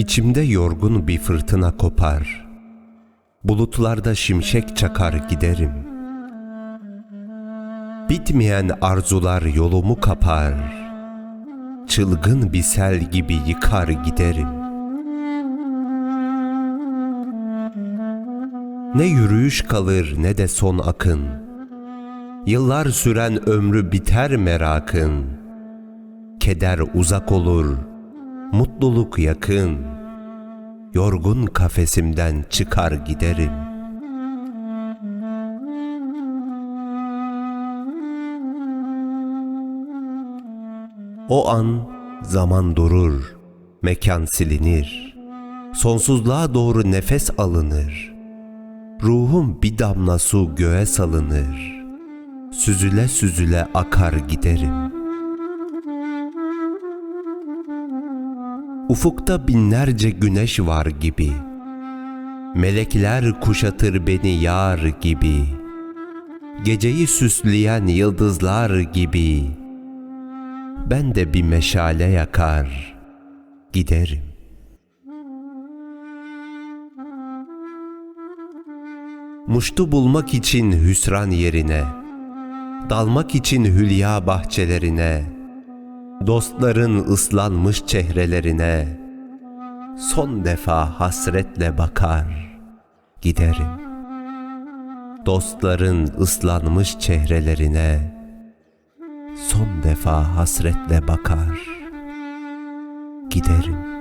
İçimde yorgun bir fırtına kopar. Bulutlarda şimşek çakar giderim. Bitmeyen arzular yolumu kapar. Çılgın bir sel gibi yıkar giderim. Ne yürüyüş kalır ne de son akın. Yıllar süren ömrü biter merakın. Keder uzak olur, mutluluk yakın. Yorgun kafesimden çıkar giderim. O an zaman durur, mekan silinir. Sonsuzluğa doğru nefes alınır. Ruhum bir damla su göğe salınır. Süzüle süzüle akar giderim. Ufukta binlerce güneş var gibi. Melekler kuşatır beni yar gibi. Geceyi süsleyen yıldızlar gibi. Ben de bir meşale yakar giderim. Muştu bulmak için hüsran yerine, dalmak için hülya bahçelerine, dostların ıslanmış çehrelerine, son defa hasretle bakar, giderim. Dostların ıslanmış çehrelerine, son defa hasretle bakar, giderim.